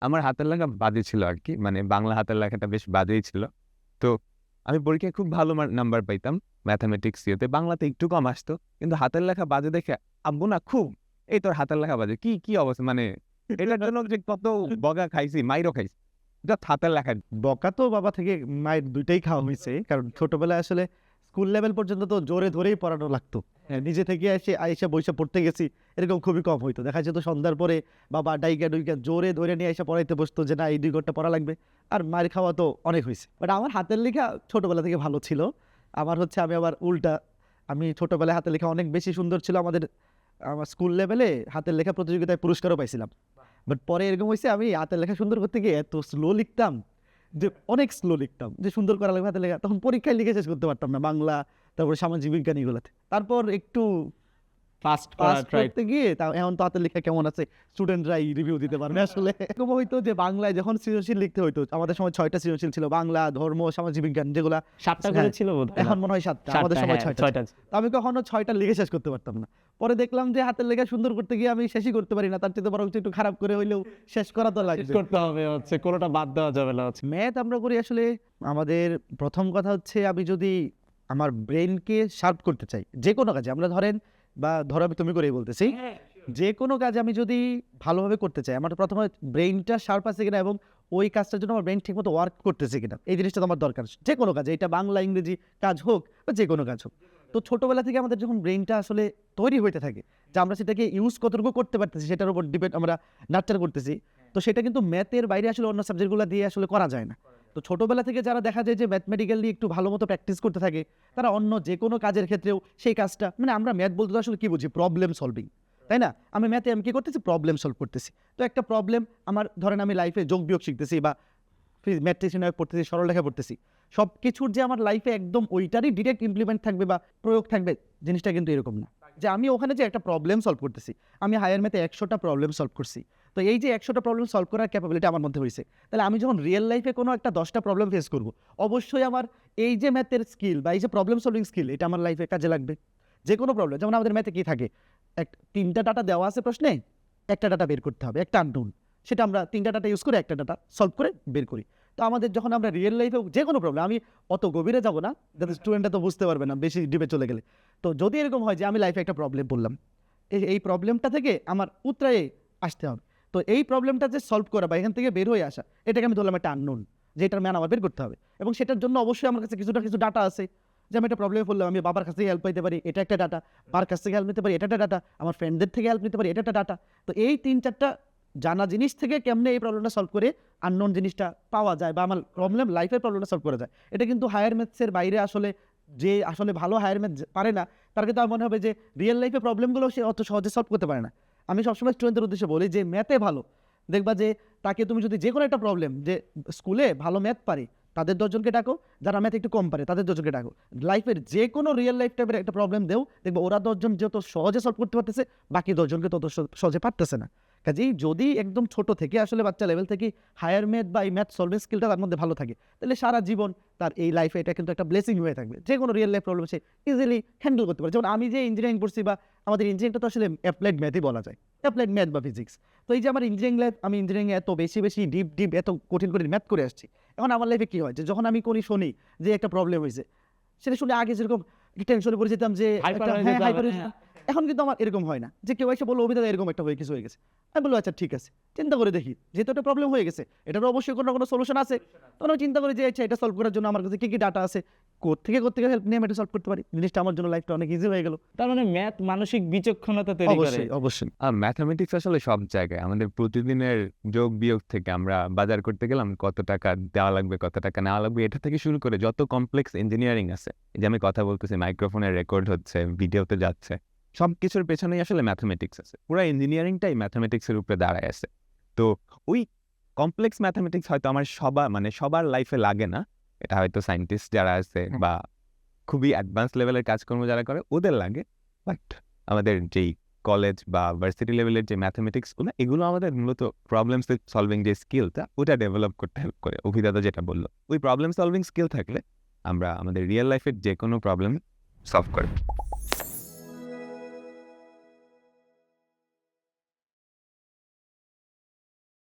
আমার হাতের লেখা বাজে ছিল আর কি। মানে বাংলা হাতের লেখাটা বেশ বাজেই ছিল। তো আমি পরীক্ষায় খুব ভালো নাম্বার পাইতাম ম্যাথমেটিক্স ইয়েতে। বাংলাতে একটু কম আসতো। কিন্তু হাতের লেখা বাজে দেখে আব্বু না খুব, "এই তোর হাতের লেখা বাজে। কি, কি অবস্থা?" মানে এটার জন্য যে কত বকা খাইছি, মাইরও খাইছি। জাস্ট হাতের লেখা বকা তো বাবা থেকে মায়ের ২ টাই খাওয়া হইছে। কারণ ছোটবেলায় আসলে স্কুল লেভেল পর্যন্ত তো জোরে ধরেই পড়ানো লাগতো। হ্যাঁ, নিজে থেকে এসে আইসা বইসা পড়তে গেছি, এরকম খুবই কম হইতো। দেখা যেত সন্ধ্যার পরে বাবা ডাইকা-ডুইকা জোরে ধরে নিয়ে এসে পড়াইতে বসতো যে, "না এই ২ ঘণ্টা পড়া লাগবে।" আর মাইর খাওয়া তো অনেক হয়েছে বাট আমার হাতের লেখা ছোটবেলা থেকে ভালো ছিল। আমার হচ্ছে আমি আবার উল্টা, আমি ছোটবেলায় হাতের লেখা অনেক বেশি সুন্দর ছিল। আমাদের আমার স্কুল লেভেলে হাতের লেখা প্রতিযোগিতায় পুরস্কারও পাইছিলাম। বাট পরে এরকম হয়েছে আমি হাতের লেখা সুন্দর করতে গিয়ে এত স্লো লিখতাম, যে অনেক স্লো লিখতাম। যে সুন্দর করা লাগবে হাতে লেখা। তখন পরীক্ষায় লিখে শেষ করতে পারতাম না। বাংলা, তারপরে সামাজিক বিজ্ঞান এগুলাতে। তারপর একটু ফাস্ট করা ট্রাই করতে গিয়ে তাও এখন তো হাতের লেখা কেমন আছে স্টুডেন্টরাই রিভিউ দিতে পারবে আসলে। এরকম হইতো যে বাংলায় যখন সৃজনশীল লিখতে হইতো, আমাদের সময় ৬ টা সৃজনশীল ছিল। বাংলা, ধর্ম, সামাজিক বিজ্ঞান যেগুলা ৭ টা করে হ্যাঁ, ছিল এখন মনে হয় ৭ টা। ৭ আমাদের সময় হ্যাঁ, ৬ টা ৬ ছিল। টা তো আমি কখনো ৬ টা লিখে শেষ করতে পারতাম না। পরে দেখলাম যে হাতের লেখা সুন্দর করতে গিয়ে আমি শেষই করতে পারি না। তার চেয়ে বরঞ্চ একটু খারাপ করে হইলেও শেষ করা তো লাগবে। করতে হবে হচ্ছে কোনটা বাদ দেওয়া যাবে না হচ্ছে। ম্যাথ আমরা করি আসলে আমাদের প্রথম কথা হচ্ছে আমি যদি আমার ব্রেইনকে শার্প করতে চাই, যেকোনো কাজে আমরা ধরেন বা ধরো আমি তুমি করেই বলতেছি। যেকোনো কাজ আমি যদি ভালোভাবে করতে চাই, আমার প্রথমে ব্রেইনটা শার্প আছে কিনা এবং ওই কাজটার জন্য আমার ব্রেইন ঠিকমতো ওয়ার্ক করতেছে কিনা। এই জিনিসটা আমার দরকার। যেকোনো কাজ এটা বাংলা, ইংরেজি কাজ হোক বা যেকোনো কাজ হোক। তো ছোটবেলা থেকে আমাদের যখন ব্রেইনটা আসলে তৈরি হইতে থাকে, যে আমরা সেটাকে ইউজ কতটুকু করতে পারতেছি সেটার উপর ডিপেন্ড আমরা নার্চার করতেছি। তো সেটা কিন্তু ম্যাথের বাইরে আসলে অন্য সাবজেক্টগুলো দিয়ে আসলে করা যায় না। তো ছোটবেলা থেকে যারা দেখা যায় যে ম্যাথমেটিক্যালি একটু ভালো মতো প্র্যাকটিস করতে থাকে, তারা অন্য যেকোনো কাজের ক্ষেত্রেও সেই কাজটা মানে আমরা ম্যাথ বলতে আসলে কি বুঝি? Problem solving. তাই না? আমি ম্যাথে আমি কি করতেছি? প্রবলেম সলভ করতেছি। তো একটা প্রবলেম আমার ধরেন আমি লাইফে যোগ বিয়োগ শিখতেছি বা ফি ম্যাট্রিক্স পড়তেছি, সরলরেখা পড়তেছি। সব কিছুর যে আমার লাইফে একদম ওইটারই ডিরেক্ট ইমপ্লিমেন্ট থাকবে বা প্রয়োগ থাকবে, জিনিসটা কিন্তু এরকম না। যে আমি ওখানে যে একটা প্রবলেম সলভ করতেছি। আমি হায়ার ম্যাথে একশোটা প্রবলেম সলভ করছি। তো এই যে একশোটা প্রবলেম সলভ করার ক্যাপাবিলিটি আমার মধ্যে হয়েছে তাহলে আমি যখন রিয়েল লাইফে কোনো একটা দশটা প্রবলেম ফেস করব, অবশ্যই আমার এই যে ম্যাথের স্কিল বা এই যে প্রবলেম সলভিং স্কিল এটা আমার লাইফে কাজে লাগবে। যে কোনো প্রবলেম যেমন আমাদের ম্যাথে কী থাকে? এক ৩ টা ডাটা দেওয়া আছে প্রশ্নে, একটা ডাটা বের করতে হবে। একটা আননোন। সেটা আমরা তিনটা ডাটা ইউজ করে একটা ডাটা সলভ করে বের করি। তো আমাদের যখন আমরা রিয়েল লাইফে যে কোনো প্রবলেম আমি অত গভীরে যাব না, যাতে স্টুডেন্টরা তো বুঝতে পারবে না বেশি ডিপে চলে গেলে। তো যদি এরকম হয় যে আমি লাইফে একটা প্রবলেম বললাম, এই এই প্রবলেমটা থেকে আমার উতরায়ে আসতে হবে। তো এই প্রবলেমটা যে সলভ করা বা এখান থেকে বের হয়ে আসা, এটাকে আমি ধরলাম একটা আননোন। যে এটার ম্যান আমার বের করতে হবে। এবং সেটার জন্য অবশ্যই আমার কাছে কিছুটা কিছু ডাটা আছে। যে আমি একটা প্রবলেমে পড়লাম, আমি বাবার কাছ থেকে হেল্প পাইতে পারি, এটা একটা ডাটা। মার কাছ থেকে হেল্প নিতে পারি, এটা একটা ডাটা। আমার ফ্রেন্ডদের থেকে হেল্প নিতে পারি, এটা একটা ডাটা। তো এই ৩-৪ টা জানা জিনিস থেকে কেমনে এই প্রবলেমটা সলভ করে আননোন জিনিসটা পাওয়া যায় বা আমার প্রবলেম লাইফের প্রবলেমটা সলভ করা যায়। এটা কিন্তু হায়ার ম্যাথসের বাইরে আসলে যে আসলে ভালো হায়ার ম্যাথ পারে না, তার কিন্তু আমার মনে হবে যে রিয়েল লাইফে প্রবলেমগুলো সে অত সহজে সলভ করতে পারে না। আমি সবসময় স্টুডেন্টদের উদ্দেশ্যে বলি যে ম্যাথে ভালো। দেখবা যে তাকে তুমি যদি যে কোনো একটা প্রবলেম যে স্কুলে ভালো ম্যাথ পারে, তাদের দশজনকে ডাকো। যারা ম্যাথ একটু কম পারে তাদের ১০ জনকে ডাকো। লাইফের যেকোনো রিয়েল লাইফ টাইপের একটা প্রবলেম দেও, দেখবা ওরা ১০ জন যত সহজে সলভ করতে পারতেছে, বাকি ১০ জনকে তত সহজে পারতেছে না। কাজেই যদি একদম ছোট থেকে আসলে বাচ্চা লেভেল থেকে হায়ার ম্যাথ বা এই ম্যাথ সলভিং স্কিলটা তার মধ্যে ভালো থাকে, তাহলে সারা জীবন তার এই লাইফে এটা কিন্তু একটা ব্লেসিং হয়ে থাকবে। যেকোনো রিয়েল লাইফ প্রবলেম সে ইজিলি হ্যান্ডেল করতে পারে। যেমন আমি যে ইঞ্জিনিয়ারিং পড়ছি বা আমাদের ইঞ্জিনিয়ারিংটা তো আসলে অ্যাপ্লাইড ম্যাথই বলা যায়। অ্যাপ্লাইড ম্যাথ বা ফিজিক্স। তো এই যে আমার ইঞ্জিনিয়ারিং লাইফ, আমি ইঞ্জিনিয়ারিং এত বেশি, বেশি ডিপ, ডিপ এত কঠিন, কঠিন ম্যাথ করে আসছি। এখন আমার লাইফে কি হয়? যে যখন আমি করি শুনি যে একটা প্রবলেম হয়েছে সেটা শুনে আগে যেরকম টেনশনে পড়ে যেতাম যে এখন কিন্তু আমার এরকম হয় না। যে কেউ এসে বলল, "অভিদা এরকম একটা হয়ে কিছু হয়ে গেছে।" আমি বললাম, "আচ্ছা ঠিক আছে। চিন্তা করে দেখি। যেহেতু একটা প্রবলেম হয়ে গেছে, এটারও অবশ্যই কোনো কোনো সলিউশন আছে।" তখন আমি চিন্তা করি যে আচ্ছা এটা সলভ করার জন্য আমার কাছে কি, কি ডাটা আছে? কোত্থেকে, কোত্থেকে হেল্প নিয়ে আমি এটা সলভ করতে পারি। জিনিসটা আমার জন্য লাইফটা অনেক ইজি হয়ে গেল। তার মানে ম্যাথ মানসিক বিচক্ষণতা তৈরি করে। অবশ্যই, অবশ্যই। আ ম্যাথমেটিক্স আসলে সব জায়গায়। আমাদের প্রতিদিনের যোগ বিয়োগ থেকে আমরা বাজার করতে গেলাম কত টাকা দেওয়া লাগবে, কত টাকা নেওয়া লাগবে, এটা থেকে শুরু করে যত কমপ্লেক্স ইঞ্জিনিয়ারিং আছে, এই যে আমি কথা বলতেছি মাইক্রোফোনে রেকর্ড হচ্ছে, ভিডিওতে যাচ্ছে, সবকিছুর পেছনেই আসলে ম্যাথমেটিক্স আছে। পুরা ইঞ্জিনিয়ারিংটাই ম্যাথমেটিক্সের উপরে দাঁড়ায় আছে। তো ওই কমপ্লেক্স ম্যাথমেটিক্স হয়তো আমার সবার মানে সবার লাইফে লাগে না। এটা হয়তো সায়েন্টিস্ট যারা আছে বা খুবই অ্যাডভান্স লেভেলের কাজকর্ম যারা করে ওদের লাগে। বাট আমাদের যেই কলেজ বা ভার্সিটি লেভেলের যে ম্যাথমেটিক্সগুলো, এগুলো আমাদের মূলত প্রবলেম সলভিং যে স্কিলটা, ওটা ডেভেলপ করতে হেল্প করে। অভিদাদা যেটা বলল ওই প্রবলেম সলভিং স্কিল থাকলে আমরা আমাদের রিয়েল লাইফের যেকোনো প্রবলেম সলভ করে